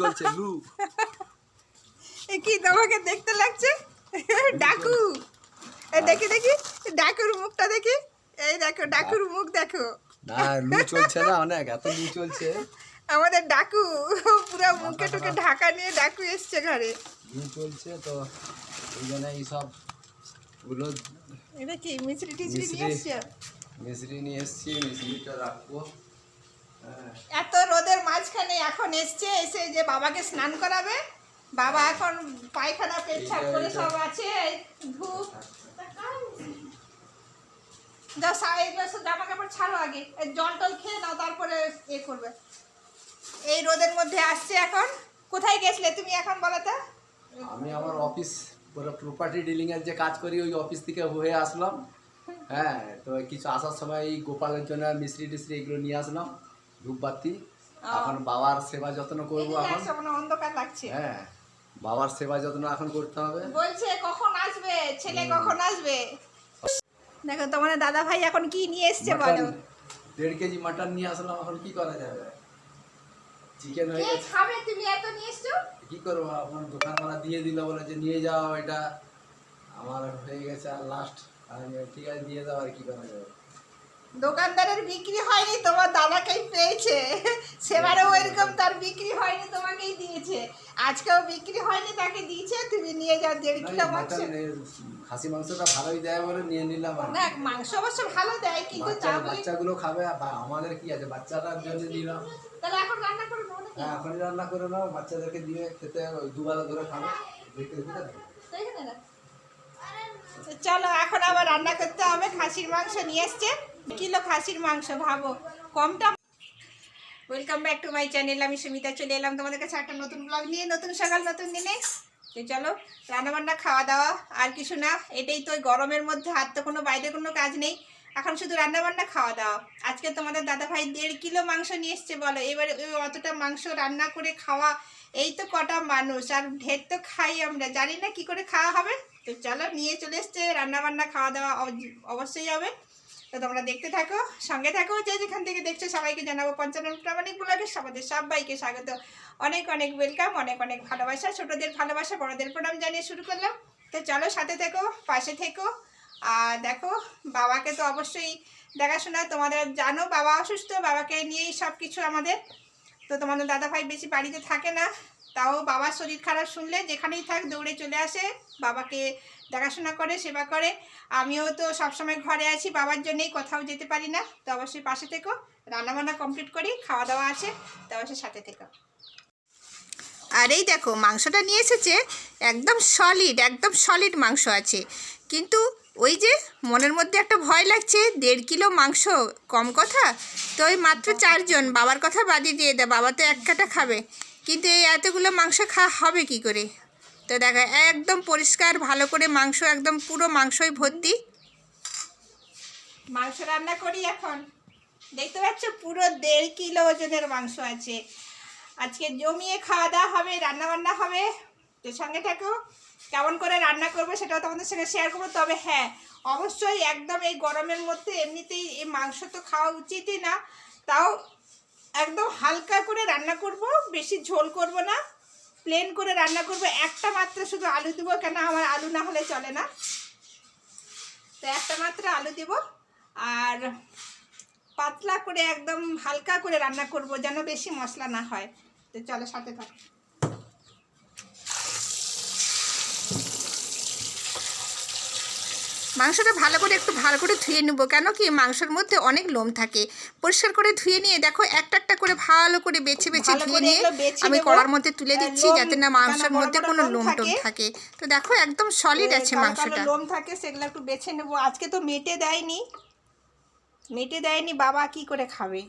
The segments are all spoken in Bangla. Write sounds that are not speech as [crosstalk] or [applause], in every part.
চলছে লু এ কি তোমাকে দেখতে লাগছে? ডাকু। এ দেখি দেখি ডাকুর মুখটা দেখি। এই দেখো ডাকুর মুখ দেখো। না লু চলছে না অনেক এত লু চলছে। আমাদের ডাকু পুরো মুখে টুকে ঢাকা নিয়ে ডাকু এসছে ঘরে। লু চলছে তো এই জন্য এইসবগুলো এটা কি মিছরি টিছরি নিয়ে মিছরি। এসছে? মিশ্রি নিয়ে এসছি মিশ্রিটা রাখব। এত রোদের মাঝখানে এখন এসছে, এসে যে বাবাকে স্নান করাবে, বাবা এখন পায়খানা পেচ্ছাপ করে সব আছে ধূপ। যা জামা কাপড় ছাড়ো আগে জল টল খেয়ে নাও, তারপরে করবে। এই রোদের মধ্যে আসছে এখন। কোথায় গেছিলে তুমি এখন বলো তো? আমি আমার অফিস, পুরো প্রপার্টি যে কাজ করি, ওই অফিস থেকে আসলাম। হ্যাঁ তো কিছু আসার সময় এই গোপালের জন্য মিশ্রি টিশ্রি এগুলো নিয়ে আসলাম। ধূপবাতি এখন বাবার সেবা যত্ন করব এখন। মনে অন্ধকার লাগছে। হ্যাঁ বাবার সেবা যত্ন এখন করতে হবে। বলছে কখন আসবে? ছেলে কখন আসবে? দেখো তোমার দাদা ভাই এখন কি নিয়ে এসছে বলো? দেড় কেজি মাটন নিয়ে আসলাম এখন কি করা যাবে? চিকেন হয়ে গেছে। খাবে? তুমি এত নিয়ে এসছো? কি করব? আমার দোকানওয়ালা দিয়ে দিল বলে যে নিয়ে যাও এটা। আমার হয়ে গেছে আর লাস্ট আমি ঠিক আছে দিয়ে দাও আর কি করা যাবে? দোকানদারের বিক্রি হয়নি তোমার দাদাকেই পেয়েছে। সেবারেও ওইরকম তার বিক্রি হয়নি তোমাকেই দিয়েছে। আজকেও বিক্রি হয়নি তাকে দিয়েছে তুমি নিয়ে যাও দেড় কিলো মাংস। খাসি মাংসটা ভালোই দেয় বলে নিয়ে নিলাম। না মাংস অবশ্য ভালো দেয় কিন্তু বাচ্চা বাচ্চাগুলো খাবে আমাদের কি আছে? বাচ্চাটার জন্য নিলাম। তাহলে এখন রান্না করে নাকি? হ্যাঁ এখনই রান্না করে নাও বাচ্চাদেরকে দিয়ে খেতে ওই দুবেলা ধরে খাবে। চলো এখন আবার রান্না করতে হবে খাসির মাংস নিয়ে এসছে। কিলো খাসির মাংস, ভাবো। কমটা welcome back to my channel আমি সুমিতা, চলে এলাম তোমাদের কাছে একটা নতুন ব্লগ নিয়ে, নতুন সকাল, নতুন দিনে। তো চলো, রান্নাবান্না খাওয়া দাওয়া আর কিছু না, এটাই তো গরমের মধ্যে আর তো কোনো বাইরে কোনো কাজ নেই। এখন শুধু রান্নাবান্না খাওয়া দাওয়া আজকে তোমাদের দাদা ভাই দেড় কিলো মাংস নিয়ে এসছে, বলো। এবারে ওই অতটা মাংস রান্না করে খাওয়া, এই তো কটা মানুষ, আর ঢের তো খাই আমরা। জানি না কি করে খাওয়া হবে। তো চলো, নিয়ে চলে এসছে, রান্নাবান্না খাওয়া দাওয়া অব- অবশ্যই হবে। তো তোমরা দেখতে থাকো, সঙ্গে থাকো, যে যেখান থেকে দেখছ সবাইকে জানাব পঞ্চানন প্রামাণিক ব্লগে। সবাদের সবাইকে স্বাগত। অনেক অনেক ওয়েলকাম অনেক অনেক ভালোবাসা। ছোটদের ভালোবাসা, বড়দের প্রণাম জানিয়ে শুরু করলাম। তো চলো সাথে থেকো, পাশে থেকো। আর দেখো, বাবাকে তো অবশ্যই দেখাশোনা, তোমাদের জানো বাবা অসুস্থ, বাবাকে নিয়েই সব কিছু আমাদের। তো তোমাদের দাদাভাই বেশি বাড়িতে থাকে না। তাও বাবার শরীর খারাপ শুনলে যেখানেই থাক দৌড়ে চলে আসে, বাবাকে দেখাশোনা করে, সেবা করে। আমিও তো সবসময় ঘরে আছি, বাবার জন্যেই কোথাও যেতে পারি না। তো অবশ্যই পাশে থেকো, রান্নাবান্না কমপ্লিট করি খাওয়া দাওয়া আছে, তো অবশ্যই সাথে থেকো। আর এই দেখো, মাংসটা নিয়ে এসেছে, একদম সলিড একদম সলিড মাংস আছে। কিন্তু ওই যে মনের মধ্যে একটা ভয় লাগছে, দেড় কিলো মাংস, কম কথা? তো ওই মাত্র চারজন, বাবার কথা বাদই দিয়ে দেয় বাবা তো এক কাটা খাবে। কিন্তু এই এতগুলো মাংস খাওয়া হবে কি করে? তো দেখা, একদম পরিষ্কার, ভালো করে মাংস, একদম পুরো মাংসই ভর্তি। মাংস রান্না করি এখন। দেখতে পাচ্ছ, পুরো দেড় কিলো ওজনের মাংস আছে। আজকে জমিয়ে খাওয়া দাওয়া হবে রান্না বান্না হবে। তো সঙ্গে থাকো, কেমন করে রান্না করব সেটাও তোমাদের সঙ্গে শেয়ার করব। তবে হ্যাঁ অবশ্যই একদম এই গরমের মধ্যে এমনিতেই এই মাংস তো খাওয়া উচিতই না। তাও একদম হালকা করে রান্না করব, বেশি ঝোল করব না প্লেন করে রান্না করব। একটা মাত্র শুধু আলু দেবো, কেন আমার আলু না হলে চলে না। তো একটা মাত্র আলু দেব, আর পাতলা করে একদম হালকা করে রান্না করব, যেন বেশি মশলা না হয়। তো চলো সাথে থাকো। মাংসটা ভালো করে একটু ভালো করে ধুয়ে নেব। কেন কি মাংসের মধ্যে অনেক লোম থাকে। পরিষ্কার করে ধুয়ে নিয়ে দেখো একটা একটা করে ভালো করে বেছে বেছে ধুয়ে নিয়ে আমি কড়ার মধ্যে তুলে দিচ্ছি যাতে না মাংসের মধ্যে কোনো লোম টোম থাকে? তো দেখো একদম সলিড আছে মাংসটা। লোম থাকে সেগুলো একটু বেছে নেব। আজকে তো মেটে দেয়নি। মেটে দেয়নি বাবা কি করে খাবে?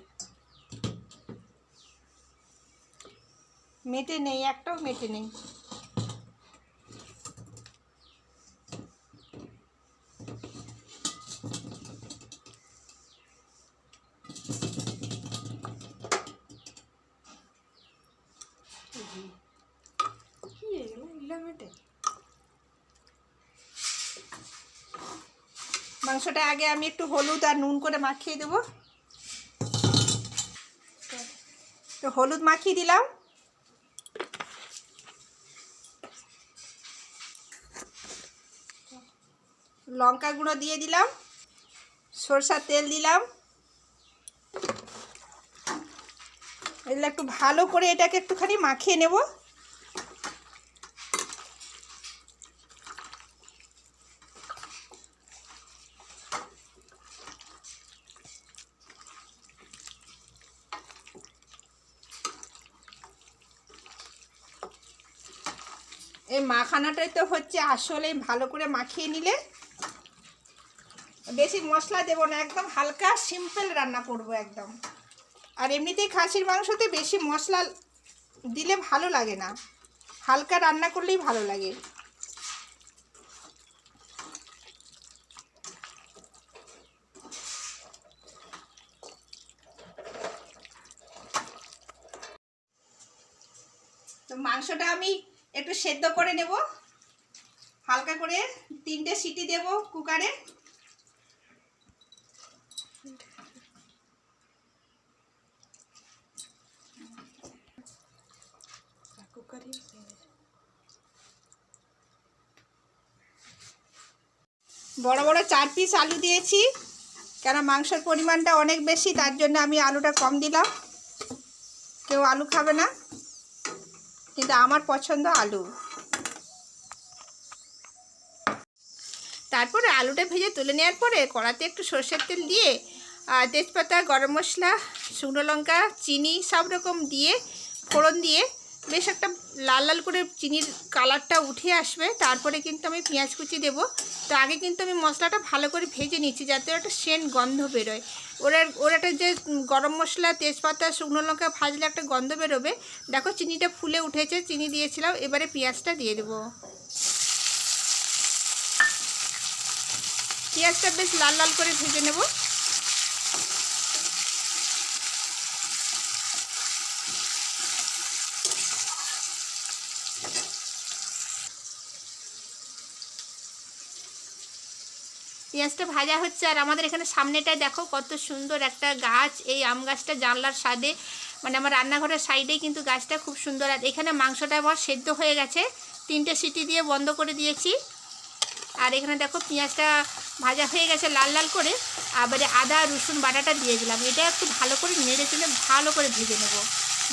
মেটে নেই একটাও মেটে নেই কি এগুলো? এগুলো মেটে? মাংসটা আগে আমি একটু হলুদ আর নুন করে মাখিয়ে দেবো। তো হলুদ মাখিয়ে দিলাম। লঙ্কা গুঁড়ো দিয়ে দিলাম। সরষার তেল দিলাম। এগুলো একটু ভালো করে এটাকে একটুখানি মাখিয়ে নেব এই মাখানাটাই তো হচ্ছে আসলে ভালো করে মাখিয়ে নিলে বেশি মশলা দেবো না, একদম হালকা সিম্পল রান্না করব একদম। আর এমনিতেই খাসির মাংসতে বেশি মশলা দিলে ভালো লাগে না। হালকা রান্না করলেই ভালো লাগে। তো মাংসটা আমি একটু সেদ্ধ করে নেব। হালকা করে তিনটে সিটি দেব কুকারে। বড় বড় চার পিস আলু দিয়েছি। কেন মাংসের পরিমাণটা অনেক বেশি, তার জন্য আমি আলুটা কম দিলাম। কেউ আলু খাবে না। কিন্তু আমার পছন্দ আলু। তারপরে আলুটা ভেজে তুলে নেওয়ার পরে কড়াতে একটু সর্ষের তেল দিয়ে তেজপাতা, গরম মশলা, শুকনো লঙ্কা, চিনি সব রকম দিয়ে, ফোড়ন দিয়ে বেশ একটা লাল লাল করে চিনির কালারটা উঠে আসবে। তারপরে কিন্তু আমি পেঁয়াজ কুচি দেবো। তো আগে কিন্তু আমি মশলাটা ভালো করে ভেজে নিচ্ছি যাতে একটা সেন্ট গন্ধ বেরোয়। ওরা ওর একটা যে গরম মশলা, তেজপাতা, শুকনো লঙ্কা ভাজলে একটা গন্ধ বেরোবে। দেখো চিনিটা ফুলে উঠেছে, চিনি দিয়েছিলাম, এবারে পেঁয়াজটা দিয়ে দেবো। পেঁয়াজটা বেশ লাল লাল করে ভেজে নেব। পেঁয়াজটা ভাজা হচ্ছে আর আমাদের এখানে সামনেটায় দেখো কত সুন্দর একটা গাছ, এই আম গাছটা জানলার সাদে মানে আমার রান্নাঘরের সাইডেই কিন্তু গাছটা খুব সুন্দর আর এখানে মাংসটা আমার সেদ্ধ হয়ে গেছে, তিনটে সিটি দিয়ে বন্ধ করে দিয়েছি। আর এখানে দেখো পেঁয়াজটা ভাজা হয়ে গেছে লাল লাল করে, আবারে আদা, রসুন, বাটাটা দিয়ে দিলাম। এটা একটু ভালো করে নেড়ে চেড়ে ভালো করে ভেজে নেব।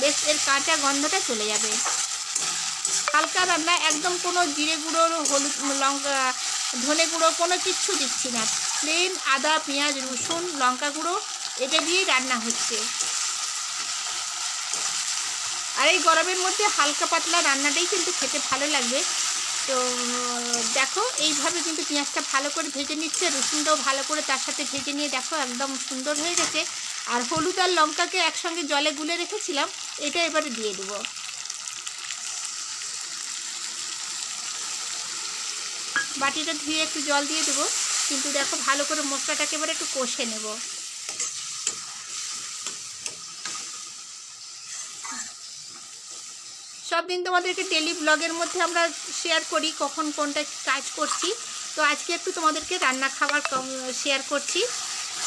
বেশ, এর কাঁচা গন্ধটা চলে যাবে। হালকা রান্না, একদম কোনো জিরে গুঁড়ো, হলুদ, লঙ্কা ধনে গুঁড়ো কোনো কিচ্ছু দিচ্ছি না। প্লেন আদা, পেঁয়াজ, রসুন, লঙ্কা গুঁড়ো, এটা দিয়েই রান্না হচ্ছে। আর এই গরমের মধ্যে হালকা পাতলা রান্নাটাই কিন্তু খেতে ভালো লাগবে। তো, দেখো, এইভাবে কিন্তু পেঁয়াজটা ভালো করে ভেজে নিচ্ছে, রসুনটাও ভালো করে তার সাথে ভেজে নিয়ে দেখো, একদম সুন্দর হয়ে গেছে। আর হলুদ আর লঙ্কাকে একসঙ্গে জলে গুলে রেখেছিলাম, এটা এবারে দিয়ে দেবো। বাটিটা ধুয়ে একটু জল দিয়ে দেবো। কিন্তু দেখো ভালো করে মশলাটাকে এবারে একটু কষে নেব। সব দিন তোমাদেরকে ডেলি ব্লগের মধ্যে আমরা শেয়ার করি কখন কোনটা কাজ করছি। তো আজকে একটু তোমাদেরকে রান্না খাবার শেয়ার করছি।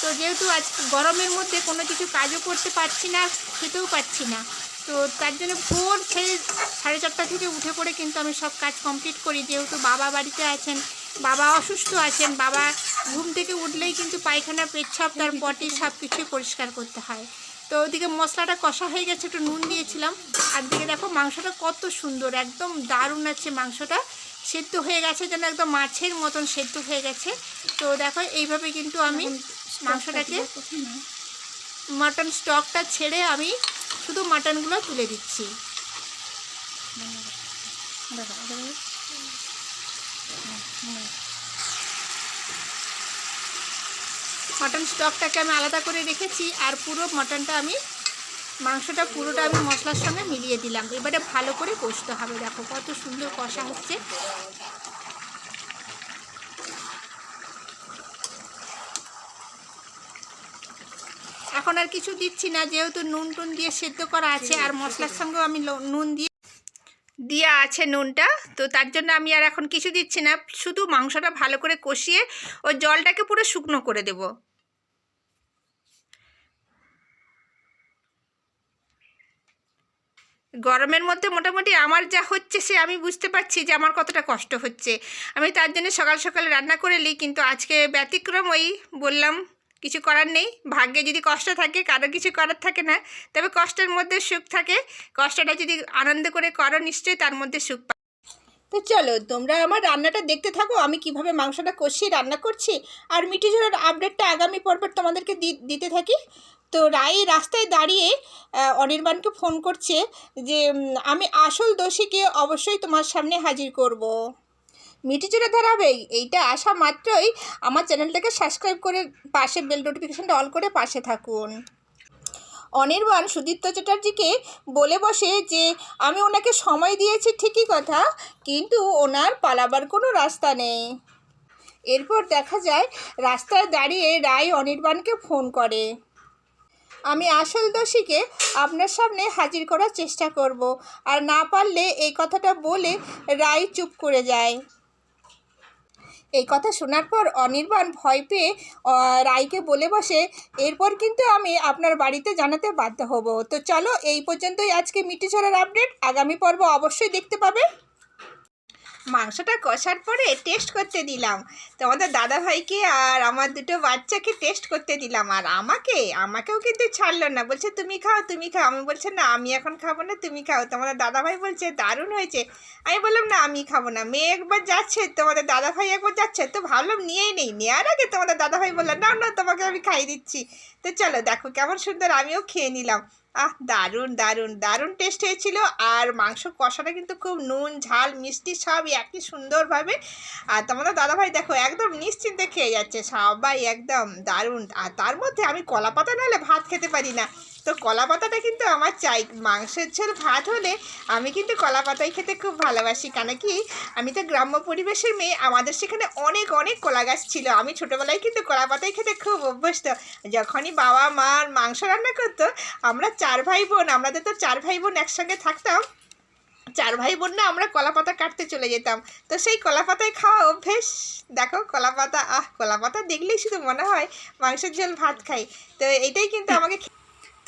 তো যেহেতু আজ গরমের মধ্যে কোনো কিছু কাজও করতে পারছি না, খেতেও পারছি না। তো তার জন্য ভোর ছেড়ে সাড়ে চারটা থেকে উঠে পড়ে কিন্তু আমি সব কাজ কমপ্লিট করি। যেহেতু বাবা বাড়িতে আছেন বাবা অসুস্থ আছেন বাবা ঘুম থেকে উঠলেই কিন্তু পায়খানা পেচ্ছাপ তার পটি সব কিছুই পরিষ্কার করতে হয়। তো ওদিকে মশলাটা কষা হয়ে গেছে একটু নুন দিয়েছিলাম। আর দিকে দেখো মাংসটা কত সুন্দর একদম দারুণ আছে মাংসটা। সেদ্ধ হয়ে গেছে যেন একদম মাছের মতন সেদ্ধ হয়ে গেছে। তো দেখো এইভাবে কিন্তু আমি মাংসটাকে মাটন স্টকটা ছেড়ে আমি শুধু মাটনগুলো তুলে দিচ্ছি। মাটন স্টকটাকে আমি আলাদা করে রেখেছি আর পুরো মাটনটা আমি, মাংসটা পুরোটা আমি মশলার সঙ্গে মিলিয়ে দিলাম। এবারে ভালো করে কষতে হবে। দেখো কত সুন্দর কষা হচ্ছে। এখন আর কিছু দিচ্ছি না, যেহেতু নুন টুন দিয়ে সেদ্ধ করা আছে আর মশলার সঙ্গেও আমি নুন দিয়ে দেওয়া আছে নুনটা, তো তার জন্য আমি আর এখন কিছু দিচ্ছি না, শুধু মাংসটা ভালো করে কষিয়ে ওই জলটাকে পুরো শুকনো করে দেবো। গরমের মধ্যে মোটামুটি আমার যা হচ্ছে সে আমি বুঝতে পারছি যে আমার কতটা কষ্ট হচ্ছে। আমি তার জন্য সকাল সকাল রান্না করে নিই, কিন্তু আজকে ব্যতিক্রম ওই বললাম কিছু করার নেই। ভাগ্যে যদি কষ্ট থাকে, কারও কিছু করার থাকে না, তবে কষ্টের মধ্যে সুখ থাকে। কষ্টটা যদি আনন্দ করে করো, নিশ্চয়ই তার মধ্যে সুখ তো চলো, তোমরা আমার রান্নাটা দেখতে থাকো। আমি কীভাবে মাংসটা কষিয়ে রান্না করছি। আর মিঠি ঝোলের আপডেটটা আগামী পর্বে তোমাদেরকে দিতে থাকি। তো রায় রাস্তায় দাঁড়িয়ে অনির্বাণকে ফোন করছে যে আমি আসল দোষীকে অবশ্যই তোমার সামনে হাজির করব। মিঠি ঝোলের ধারাবাহিক এইটা আসা মাত্রই আমার চ্যানেলটাকে সাবস্ক্রাইব করে পাশে বেল নোটিফিকেশানটা অল করে পাশে থাকুন। অনির্বাণ সুদীপ্ত চ্যাটার্জিকে বলে বসে যে, আমি ওনাকে সময় দিয়েছি ঠিকই কথা, কিন্তু ওনার পালাবার কোনো রাস্তা নেই। এরপর দেখা যায়, রাস্তায় দাঁড়িয়ে রায় অনির্বাণকে ফোন করে। আমি আসল দোষীকে আপনার সামনে হাজির করার চেষ্টা করব, আর না পারলে এই কথাটা বলে রায় চুপ করে যায়। এই কথা শোনার পর অনির্বাণ ভয় পেয়ে রায়কে বলে বসে, এরপর কিন্তু আমি আপনার বাড়িতে জানাতে বাধ্য হব। তো চলো, এই পর্যন্তই আজকে মিটি ঝোলের আপডেট। আগামী পর্ব অবশ্যই দেখতে পাবে। মাংসটা কষার পরে টেস্ট করতে দিলাম। তোমাদের দাদা ভাইকে আর আমার দুটো বাচ্চাকে টেস্ট করতে দিলাম। আর আমাকে? আমাকেও কিন্তু ছাড়লো না। বলছে, তুমি খাও তুমি খাও। আমি বলছে, না, আমি এখন খাব না, তুমি খাও। তোমাদের দাদা ভাই বলছে, দারুণ হয়েছে। আমি বললাম, না, আমি খাব না। মেয়ে একবার যাচ্ছে, তোমাদের দাদা ভাই একবার যাচ্ছে, তো ভাবলাম নিয়েই নেই। নেওয়ার আগে তোমাদের দাদা ভাই বলল না না তোমাকে আমি খাইয়ে দিচ্ছি। তো চলো, দেখো কেমন সুন্দর আমিও খেয়ে নিলাম। আহ, দারুণ দারুণ দারুণ টেস্ট হয়েছিল। আর মাংস কষাটা কিন্তু খুব নুন, ঝাল, মিষ্টি সব একই সুন্দরভাবে। আর তোমাদের দাদাভাই দেখো একদম নিশ্চিন্তে খেয়ে যাচ্ছে। সবাই একদম দারুণ। আর তার মধ্যে আমি কলা পাতা নাহলে ভাত খেতে পারি না। তো কলা পাতাটা কিন্তু আমার চাই। মাংসের ঝোল ভাত হলে আমি কিন্তু কলা পাতাই খেতে খুব ভালোবাসি। কেন কি আমি তো গ্রাম্য পরিবেশের মেয়ে আমাদের সেখানে অনেক অনেক কলা গাছ ছিল। আমি ছোটোবেলায় কিন্তু কলা পাতাই খেতে খুব অভ্যস্ত। যখনই বাবা মার মাংস রান্না করতো আমরা চার ভাই বোন আমাদের তো চার ভাই বোন একসঙ্গে থাকতাম। চার ভাই বোন না আমরা কলা পাতা কাটতে চলে যেতাম। তো সেই কলা পাতায় খাওয়া অভ্যেস। দেখো কলা পাতা আহ কলা পাতা দেখলেই শুধু মনে হয় মাংসের ঝোল ভাত খাই। তো এটাই কিন্তু [laughs] আমাকে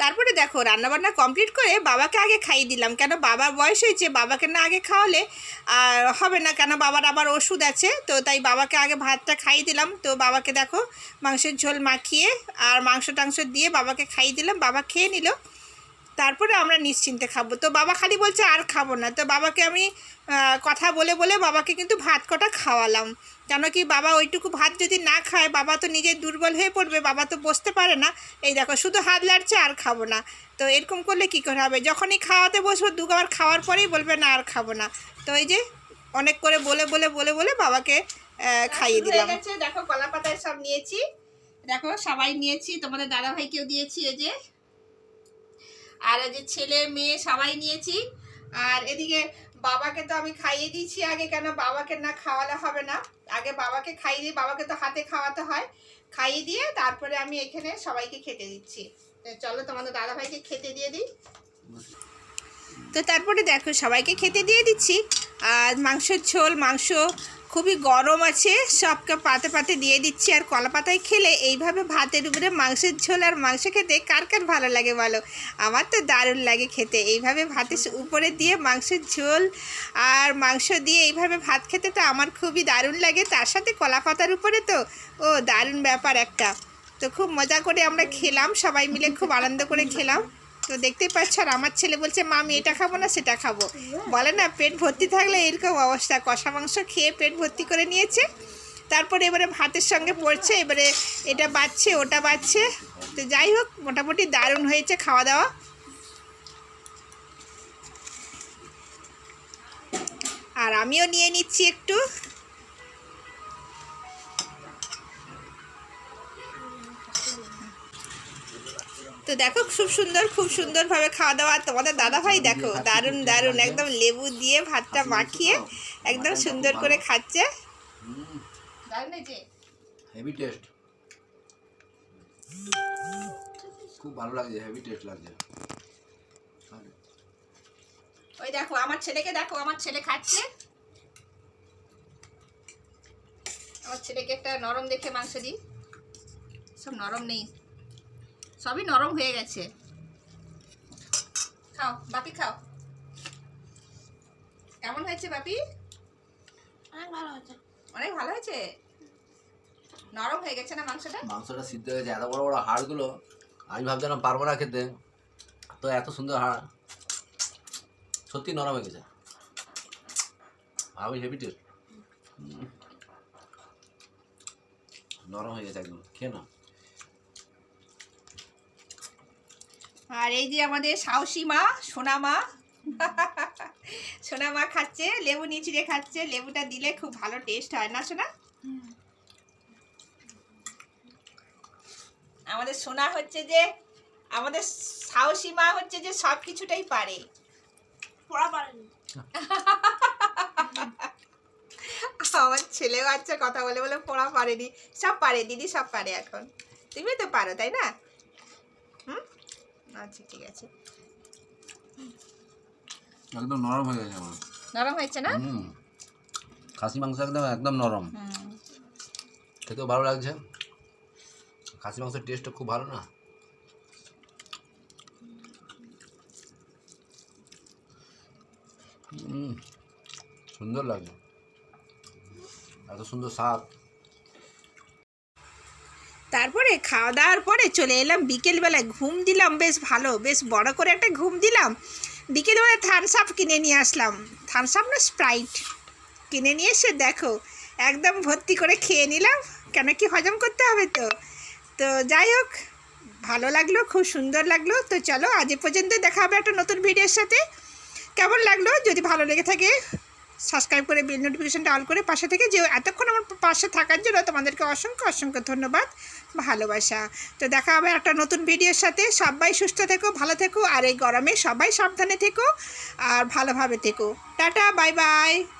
তারপরে দেখো, রান্নাবান্না কমপ্লিট করে বাবাকে আগে খাইয়ে দিলাম। কেন বাবার বয়স হয়েছে, বাবাকে না আগে খাওয়ালে আর হবে না। কেন বাবার আবার ওষুধ আছে, তো তাই বাবাকে আগে ভাতটা খাইয়ে দিলাম। তো বাবাকে দেখো, মাংসের ঝোল মাখিয়ে আর মাংস টাংস দিয়ে বাবাকে খাইয়ে দিলাম। বাবা খেয়ে নিল। তারপরে আমরা নিশ্চিন্তে খাব। তো বাবা খালি বলছে আর খাব না। তো বাবাকে আমি কথা বলে বলে বাবাকে কিন্তু ভাত কটা খাওয়ালাম। কেন কি বাবা ওইটুকু ভাত যদি না খায় বাবা তো নিজে দুর্বল হয়ে পড়বে বাবা তো বসতে পারে না। এই দেখো শুধু হাত লাড়ছে আর খাব না। তো এরকম করলে কী করে হবে? যখনই খাওয়াতে বসবো দু দুবার খাওয়ার পরেই বলবে না আর খাব না। তো এই যে অনেক করে বলে বলে বলে বলে বাবাকে খাইয়ে দিলাম। দেখো কলা পাতায় সব নিয়েছি। দেখো সবাই নিয়েছি। তোমাদের দাদা ভাইকেও দিয়েছি এই যে। আর যে ছেলে, মেয়ে সবাই নিয়েছি। আর এদিকে বাবাকে তো আমি খাইয়ে দিয়েছি আগে, কেন বাবাকে না খাওয়ালে হবে না। আগে বাবাকে খাইয়ে দিয়ে, বাবাকে তো হাতে খাওয়াতে হয়। খাইয়ে দিয়ে তারপরে আমি এখানে সবাইকে খেতে দিচ্ছি। চলো তোমাদের দাদা ভাইকে খেতে দিয়ে দিই। তো তারপরে দেখো, সবাইকে খেতে দিয়ে দিচ্ছি। আর মাংসের ঝোল, মাংস খুবই গরম আছে, সবকে পাতে পাতে দিয়ে দিচ্ছি। আর কলা পাতায় খেলে এইভাবে ভাতের উপরে মাংসের ঝোল আর মাংস খেতে কার কার ভালো লাগে বলো? আমার তো দারুণ লাগে খেতে। এইভাবে ভাতের উপরে দিয়ে মাংসের ঝোল আর মাংস দিয়ে এইভাবে ভাত খেতে তো আমার খুবই দারুণ লাগে। তার সাথে কলা পাতার উপরে তো, ও দারুণ ব্যাপার একটা। তো খুব মজা করে আমরা খেলাম, সবাই মিলে খুব আনন্দ করে খেলাম। তো দেখতেই পাচ্ছ, আর আমার ছেলে বলছে মা আমি এটা খাব না, সেটা খাব। বলে না, পেট ভর্তি থাকলে এরকম অবস্থা। কষা মাংস খেয়ে পেট ভর্তি করে নিয়েছে। তারপরে এবারে ভাতের সঙ্গে পড়ছে, এবারে এটা বাচ্ছে ওটা বাচ্ছে তো যাই হোক, মোটামুটি দারুণ হয়েছে খাওয়া দাওয়া। আর আমিও নিয়ে নিচ্ছি একটু। তো দেখো খুব সুন্দর খুব সুন্দরভাবে খাওয়া দাওয়া। তোমাদের দাদা ভাই দেখো দারুণ দারুণ একদম লেবু দিয়ে ভাতটা মাখিয়ে একদম সুন্দর করে খাচ্ছে। হেভি টেস্ট খুব ভালো লাগছে হেভি টেস্ট লাগছে। ওই দেখো আমার ছেলেকে দেখো আমার ছেলে খাচ্ছে। আমার ছেলেকে একটা নরম দেখে মাংস দিই। সব নরম নেই। সবই নরম হয়ে গেছে। খাও বাপি খাও। কেমন হয়েছে বাপি? অনেক ভালো হচ্ছে অনেক ভালো হয়েছে? নরম হয়ে গেছে না মাংসটা? মাংসটা সিদ্ধ হয়ে গেছে এত বড় বড় হাড়গুলো আমি ভাবছিলাম পারব না খেতে তো এত সুন্দর হাড়। সত্যি নরম হয়ে গেছে। ভাবি হেভি টেস্ট নরম হয়ে গেছে একদম খেয়ে না আর এই যে আমাদের সাহসী মা সোনা মা [laughs] সোনা মা খাচ্ছে লেবু নিচিড়ে খাচ্ছে লেবুটা দিলে খুব ভালো টেস্ট হয় না সোনা? আমাদের সোনা হচ্ছে যে আমাদের সাহসী মা হচ্ছে যে সব কিছুটাই পারে পারেনি। [laughs] আমার ছেলেও আচ্ছা কথা বলে বলে পড়া পারেনি। সব পারে দিদি সব পারে এখন। তুমি তো পারো তাই না? আচ্ছা ঠিক আছে। একদম নরম হয়ে গেছে আমার। নরম হয়েছে না? খাসি মাংস একদম একদম নরম। খেতেও ভালো লাগছে। খাসি মাংসের টেস্টটা খুব ভালো না? সুন্দর লাগে। এত সুন্দর স্বাদ। তারপরে খাওয়া দাওয়ার পরে চলে এলাম, বিকেলবেলায় ঘুম দিলাম, বেশ ভালো, বেশ বড় করে একটা ঘুম দিলাম। বিকেলবেলায় থামস আপ কিনে নিয়ে আসলাম। থামস আপ না স্প্রাইট কিনে নিয়ে এসে দেখো, একদম ভর্তি করে খেয়ে নিলাম, কেন কি হজম করতে হবে তো। তো যাই হোক, ভালো লাগল, খুব সুন্দর লাগল। তো চলো, আজ পর্যন্ত দেখা হবে একটা নতুন ভিডিওর সাথে। কেমন লাগল? যদি ভালো লেগে থাকে সাবস্ক্রাইব করে বেল নোটিফিকেশনটা অল করে পাশে থেকে যে এতক্ষণ আমার পাশে থাকার জন্য তোমাদেরকে অসংখ্য অসংখ্য ধন্যবাদ। ভালোবাসা। তো দেখা হবে একটা নতুন ভিডিওর সাথে। সবাই সুস্থ থেকো, ভালো থেকো, আর এই গরমে সবাই সাবধানে থেকো, আর ভালোভাবে থেকো। Tata, bye bye.